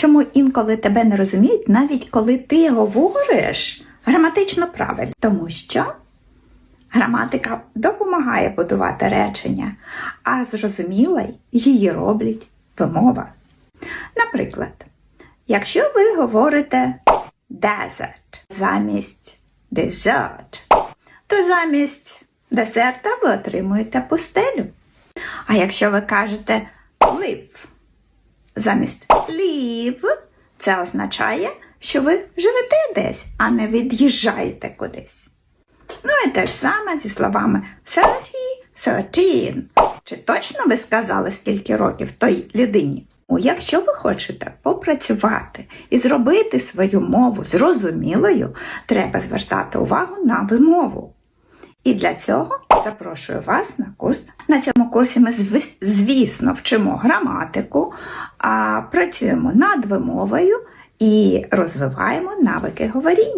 чому інколи тебе не розуміють, навіть коли ти говориш граматично правильно? Тому що граматика допомагає будувати речення, а зрозуміла її роблять вимова. Наприклад, якщо ви говорите desert замість dessert, то замість десерта ви отримуєте пустелю. А якщо ви кажете замість live, це означає, що ви живете десь, а не від'їжджаєте кудись. Ну і те ж саме зі словами 30, 13. Чи точно ви сказали, скільки років той людині? О, якщо ви хочете попрацювати і зробити свою мову зрозумілою, треба звертати увагу на вимову. І для цього запрошую вас на курс. На цьому курсі ми, звісно, вчимо граматику, працюємо над вимовою і розвиваємо навики говоріння.